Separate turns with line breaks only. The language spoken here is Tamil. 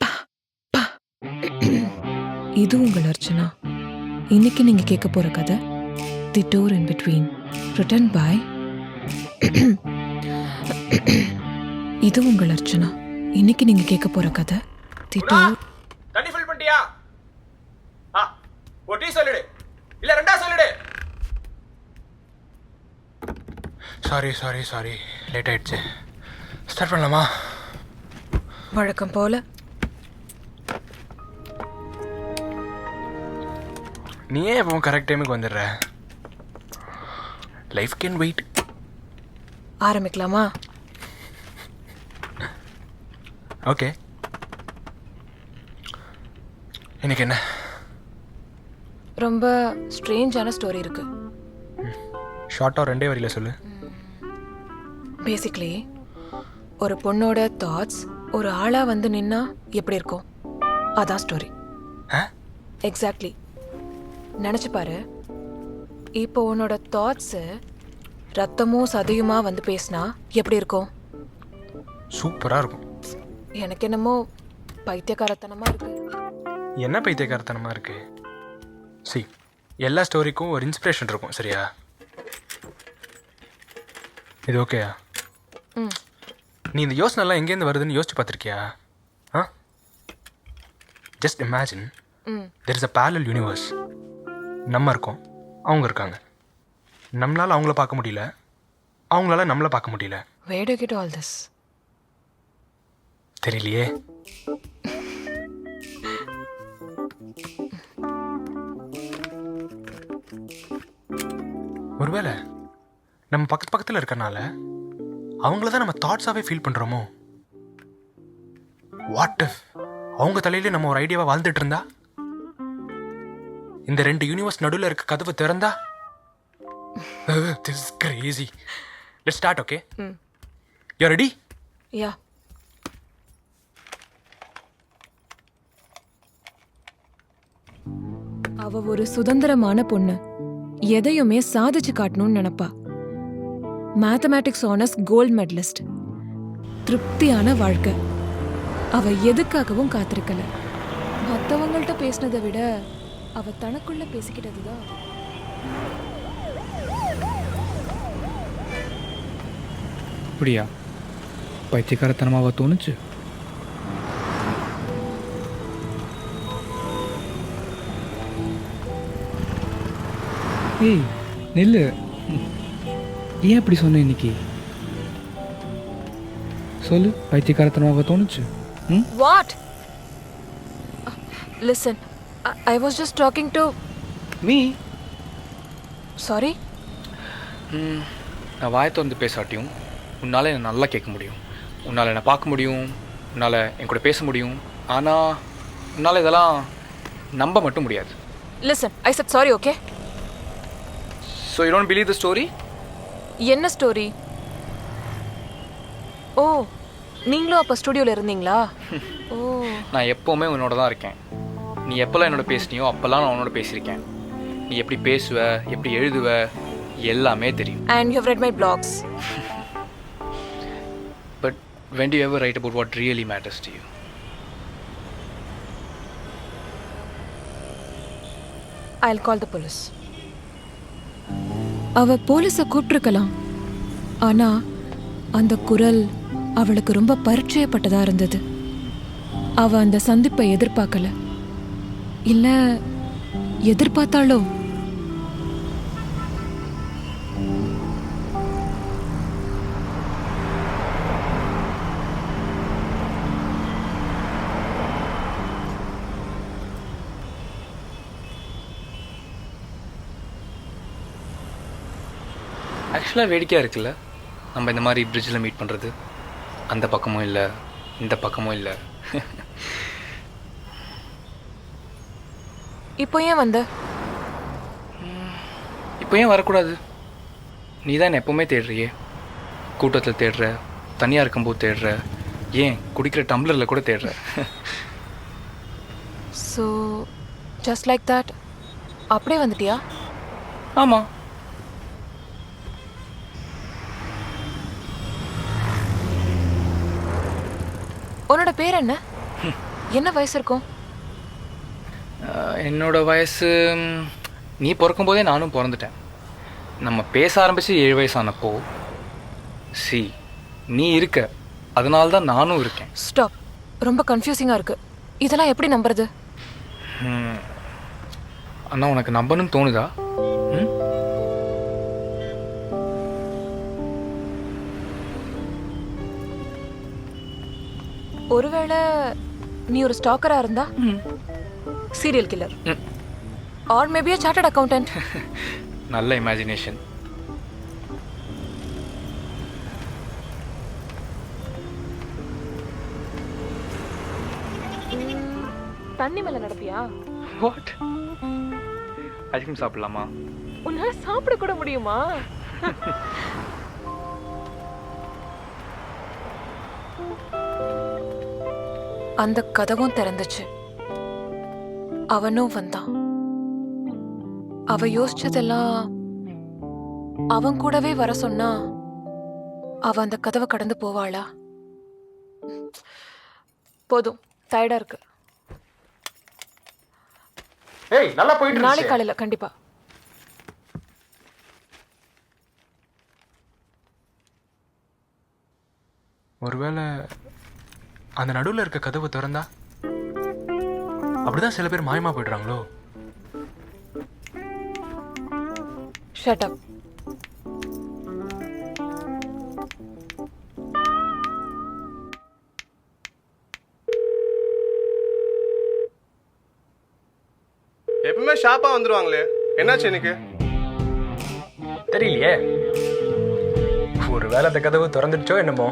பா, பா. இது உங்கள் அர்ச்சனா இன்னைக்கு நீங்க கேட்க போற கதை the door in between written by இது உங்கள் அர்ச்சனா இன்னைக்கு நீங்க கேட்க போற கதை தி டோர்
தண்ணி ஃபில் பண்ணிட்டியா ஆ ஒரு டீ சொல்லிடு இல்ல ரெண்டா சொல்லிடு சாரி சாரி சாரி லேட் ஆயிடுச்சு ஸ்டார்ட் பண்ணலாமா?
வழக்கம் போல.
நீ ஏன் எப்போ கரெக்ட் டைமுக்கு வந்துடுற? லைஃப் கேன் வெயிட்
ஆரம்பிக்கலாமா?
ஓகே இன்னைக்கு என்ன?
ரொம்ப ஸ்ட்ரேஞ்சான ஸ்டோரி இருக்கு.
ஷார்ட்டாக ரெண்டே வரியில் சொல்லு.
பேசிக்லி ஒரு பொண்ணோட தாட்ஸ் ஒரு ஆளா வந்து நின்னா எப்படி இருக்கும்? அதான் ஸ்டோரி எக்ஸாக்ட்லி நினச்சி பாரு. இப்போ உன்னோட தாட்ஸு ரத்தமும் சதையுமா வந்து பேசினா எப்படி இருக்கும்?
சூப்பராக இருக்கும்.
எனக்கு என்னமோ பைத்தியக்காரத்தனமா இருக்கு.
என்ன பைத்தியக்காரத்தனமாக இருக்கு? சி எல்லா ஸ்டோரிக்கும் ஒரு இன்ஸ்பிரேஷன் இருக்கும் சரியா? இது ஓகேயா
ம்.
நீ இந்த யோசனைலாம் எங்கேருந்து வருதுன்னு யோசிச்சு பார்த்துருக்கியா? ஆ? Just imagine there is a parallel universe நம்ம இருக்கோம் அவங்க இருக்காங்க. நம்மளால் அவங்கள பார்க்க முடியல அவங்களால நம்மளை பார்க்க முடியல.
Where to get all this
தெரியலையே. ஒருவேளை நம்ம பக்கத்து பக்கத்தில் இருக்கறனால அவங்கள தான் நம்ம தாட்ஸாகவே ஃபீல் பண்ணுறோமோ வாட் இஃப் அவங்க தலையில நம்ம ஒரு ஐடியாவை வாழ்ந்துட்டு இருந்தா? இந்த ரெண்டு யூனிவர்ஸ் நடுவில் இருக்க கதவு திறந்தா? This crazy let start okay you ready
yeah அவ ஒரு சுதந்திரமான பொண்ணு. எதையுமே சாதிச்சு காட்டணும்னு நினைப்பா. மேத்தமேட்டிக்ஸ் ஆனர்ஸ் கோல்ட் மெடலிஸ்ட் திருப்தியான வாழ்க்கை. அவ எதுக்காகவும் காத்திருக்கல. மற்றவங்கள்ட்ட பேசினதை விட அவ தனக்குள்ள பேசிக்கிட்டதுதான்.
அப்படியா? பைத்தியக்காரத்தனமாக தோணுச்சு? ஏய் நெல்லு. ஏன் அப்படி சொன்ன இன்னைக்கு? சொல்லு பைத்தியக்காரத்தனமாக தோணுச்சு. ம்?
What listen I was just talking to
me
sorry
நான் வாய் திறந்து பேசாட்டியும் உன்னால் என்னை நல்லா கேட்க முடியும். உன்னால் என்னை பார்க்க முடியும் உன்னால் என் கூட பேச முடியும். ஆனால் உன்னால் இதெல்லாம் நம்ப மட்டும் முடியாது.
Listen I shut sorry okay
so you don't believe the story
என்ன ஸ்டோரி ஓ நீங்களும் அப்போ ஸ்டுடியோவில் இருந்தீங்களா? ஓ.
நான் எப்போவுமே உன்னோட தான் இருக்கேன். நீ எப்போல்லாம் என்னோட பேசினியோ அப்போல்லாம் நான் உன்னோட பேசியிருக்கேன். நீ எப்படி பேசுவ எப்படி எழுதுவ எல்லாமே தெரியும்.
And you read my blogs
but when do ever write about what really matters to you
I call the police அவ போலீஸை கூப்பிட்டுருக்கலாம். ஆனா அந்த குரல் அவளுக்கு ரொம்ப பரிச்சயப்பட்டதா இருந்தது. அவ அந்த சந்திப்பை எதிர்பார்க்கல. இல்ல எதிர்பார்த்தாலும்
ஆக்சுவலாக வேடிக்கையாக இருக்குல்ல? நம்ம இந்த மாதிரி பிரிட்ஜில் மீட் பண்ணுறது அந்த பக்கமும் இல்லை இந்த பக்கமும் இல்லை.
இப்போ ஏன் வந்த?
இப்போ ஏன் வரக்கூடாது? நீ தான் எப்போவுமே தேடுறியே. கூட்டத்தில் தேடுற தனியாக இருக்கும்போது தேடுற ஏன் குடிக்கிற டம்ளரில் கூட தேடுற.
ஸோ ஜஸ்ட் லைக் தட் அப்படியே வந்துட்டியா?
ஆமாம்
உன்னோட பேர் என்ன? என்ன வயசு இருக்கும்?
என்னோட வயசு நீ பிறக்கும்போதே நானும் பிறந்துட்டேன். நம்ம பேச ஆரம்பித்து ஏழு வயசானப்போ சி நீ இருக்க. அதனால தான் நானும் இருக்கேன்.
ஸ்டாப் ரொம்ப கன்ஃபியூசிங்கா இருக்கு. இதெல்லாம் எப்படி நம்புறது.
அண்ணா உனக்கு நம்பணும்னு தோணுதா?
ஒருவேளை நீ ஒரு ஸ்டாக்கரா இருந்தா? Serial killer. Or maybe chartered accountant
நல்ல இமேஜினேஷன்
தண்ணி மேல நடப்பியா?
வாட் ஐஸ்கிரீம் சாப்பிடலாமா?
உன்னால சாப்பிட கூட முடியுமா? அந்த கதவும் திறந்துச்சு. அவனும் வந்தான். அவ யோசிச்சதெல்லாம் அவன் கூடவே வர சொன்னா அவ அந்த கதவை கடந்து போவாளா? போதும் டயர்டா இருக்கு.
ஏய் நல்லா போயிட்டு
நாளை. காலையில கண்டிப்பா.
ஒருவேளை அந்த நடுவில் இருக்க கதவு திறந்தா? அப்படிதான் சில பேர் மாயமா போயிடுறாங்களோ?
ஷட் அப்
எப்பவுமே ஷாப்பா வந்துருவாங்களே. என்னாச்சு எனக்கு
தெரியலையே. ஒருவேளை அந்த கதவு திறந்துடுச்சோ என்னமோ?